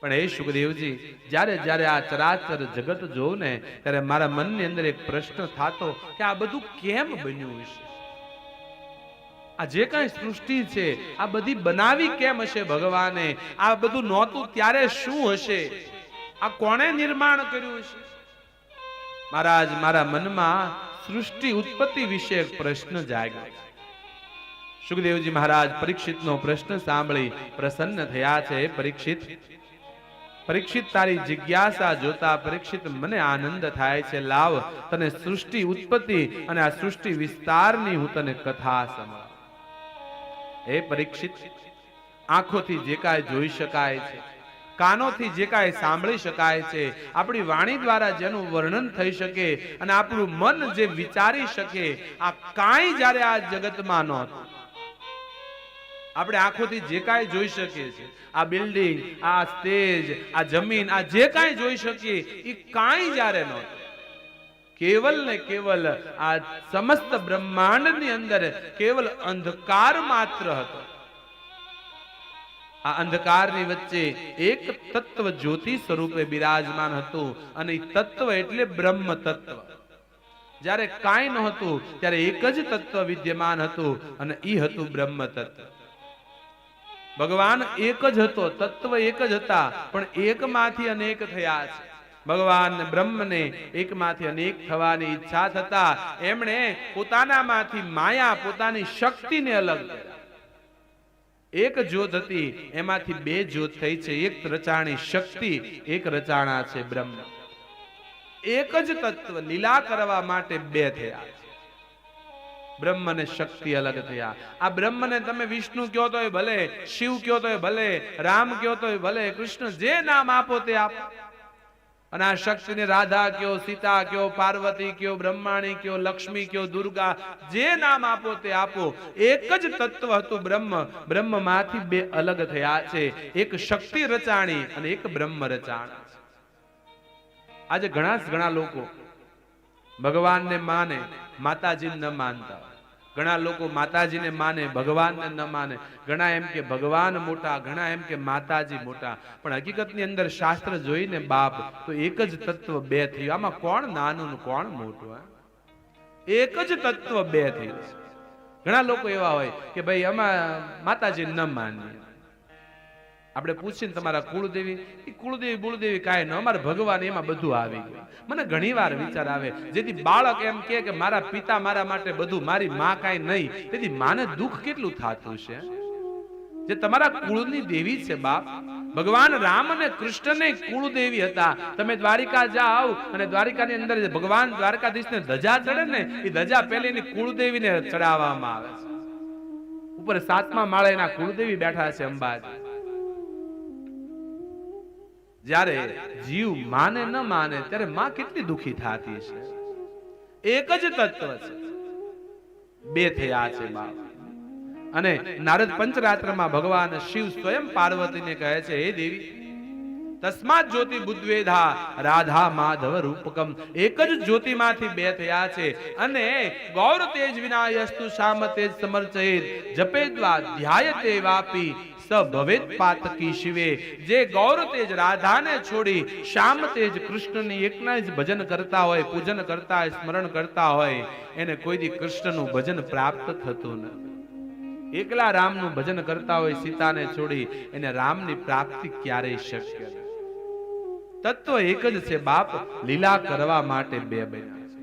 પણ એ સુખદેવજી, જ્યારે જ્યારે આ ચરાચર જગત જોઉં ને ત્યારે મારા મનની અંદર એક પ્રશ્ન થતો કે આ બધું કેમ બન્યું હશે? આ જે કાંઈ સૃષ્ટિ છે, આ બધી બનાવી કેમ હશે ભગવાને? આ બધું નહોતું, ત્યારે શું હશે? આ કોણે નિર્માણ કર્યું હશે? મહારાજ, મારા મનમાં સૃષ્ટિ ઉત્પત્તિ વિશે એક પ્રશ્ન જાગ્યો. સુખદેવજી મહારાજ, પરીક્ષિતનો પ્રશ્ન સાંભળી પ્રસન્ન થયા છે. પરીક્ષિત પરીક્ષિત તારી જિજ્ઞાસા જોતા પરીક્ષિત મને આનંદ થાય છે. લાવ તને સૃષ્ટિ ઉત્પત્તિ અને આ સૃષ્ટિ વિસ્તારની હું તને કથા સંભળાવું. હે પરીક્ષિત, આંખોથી જે કાંઈ જોઈ શકાય છે, કાનોથી જે કાંઈ સાંભળી શકાય છે, આપણી વાણી દ્વારા જેનું વર્ણન થઈ શકે અને આપણું મન જે વિચારી શકે, આ કાંઈ જ્યારે આ જગતમાં નહોતું. આપણે આંખોથી જે કાંઈ જોઈ શકીએ છીએ, આ બિલ્ડિંગ, આ સ્ટેજ, આ જમીન, આ જે કાંઈ જોઈ શકીએ એ કાંઈ જ્યારે ન કેવલ ને કેવલ આ સમસ્ત બ્રહ્માંડની અંદર કેવલ અંધકાર માત્ર હતો. આ અંધકારની વચ્ચે એક તત્વ જ્યોતિ સ્વરૂપે બિરાજમાન હતું અને એ તત્વ એટલે બ્રહ્મ તત્વ. જ્યારે કાંઈ નહોતું, ત્યારે એક જ તત્વ વિદ્યમાન હતું અને એ હતું બ્રહ્મ તત્વ. ભગવાન એક જ હતો, તત્વ એક જ હતા, પણ એકમાંથી અનેક થયા છે. ભગવાન બ્રહ્મને એકમાંથી અનેક થવાની ઈચ્છા થતા એમણે પોતાનામાંથી માયા, પોતાની શક્તિને અલગ એક જ્યોત હતી, એમાંથી બે જ્યોત થઈ છે, એક રચાણી શક્તિ, એક રચાણા છે બ્રહ્મ. એક જ તત્વ લીલા કરવા માટે બે થયા છે. બ્રહ્મ ને શક્તિ અલગ થયા. આ બ્રહ્મને તમે વિષ્ણુ કયો તો ભલે, શિવ કયો તો ભલે, રામ કયો તો ભલે, કૃષ્ણ જે નામ આપો તે આપ. અને આ શક્તિને રાધા કયો, સીતા કયો, પાર્વતી કયો, બ્રહ્માણી કયો, લક્ષ્મી કયો, દુર્ગા જે નામ આપો તે આપો. એક જ તત્વ હતું બ્રહ્મ. બ્રહ્મમાંથી બે અલગ થયા છે. એક શક્તિ રચાણી અને એક બ્રહ્મ રચાણ. આજે ઘણા ઘણા લોકો ભગવાનને માને, માતાજીને ન માનતા. ઘણા લોકો માતાજીને માને, ભગવાનને ન માને. ઘણા એમ કે ભગવાન મોટા, ઘણા એમ કે માતાજી મોટા. પણ હકીકતની અંદર શાસ્ત્ર જોઈને બાપ, તો એક જ તત્વ બે થયું. આમાં કોણ નાનું ને કોણ મોટું એક જ તત્વ બે થયું ઘણા લોકો એવા હોય કે ભાઈ આમાં માતાજી ન માનીએ. આપણે પૂછીને તમારા કુળદેવી એ કુળદેવી, બુળદેવી કાંઈ ન, અમારા ભગવાન એમાં બધું આવી ગયું. મને ઘણી વાર વિચાર આવે, જેથી બાળક એમ કે, મારા પિતા મારા માટે બધું, મારી માં કાંઈ નહીં. તેથી માને દુઃખ કેટલું થતું છે? જે તમારા કુળની દેવી છે, બાપ. ભગવાન રામ અને કૃષ્ણને કુળદેવી હતા. તમે દ્વારિકા જાઓ અને દ્વારિકાની અંદર ભગવાન દ્વારકાધીશને ધજા ચડે ને, એ ધજા પહેલી એની કુળદેવીને ચડાવવામાં આવે છે. ઉપર સાતમા માળે એના કુળદેવી બેઠા છે અંબાજી. જ્યારે જીવ માને ન માને, ત્યારે માં કેટલી દુખી થતી છે? એક જ તત્વ છે. બે થયા છે બાપ. અને નારદ પંચરાત્રમાં ભગવાન શિવ સ્વયં પાર્વતીને કહે છે, હે દેવી તસ્માત જ્યોતિ બુદ્વેધા રાધા માધવ રૂપકમ. એક જ જ્યોતિમાંથી બે થયા છે. અને ગૌર તેજ વિનાયસ્તુ શામ તેજ સમર્ચયેત જપેદ્વા ધ્યાયતે વાપી, સ ભવેત પાતકી શિવે. જે ગૌર તેજ રાધાને છોડી શામ તેજ કૃષ્ણની એકના જ ભજન કરતા હોય, પૂજન કરતા હોય, સ્મરણ કરતા હોય, એને કોઈ દી કૃષ્ણનું ભજન પ્રાપ્ત થતું નથી એકલા રામનું ભજન કરતા હોય, સીતાને છોડી, એને રામની પ્રાપ્તિ ક્યારેય શક્ય નથી તત્વ એક જ છે બાપ લીલા કરવા માટે બે બન્યા.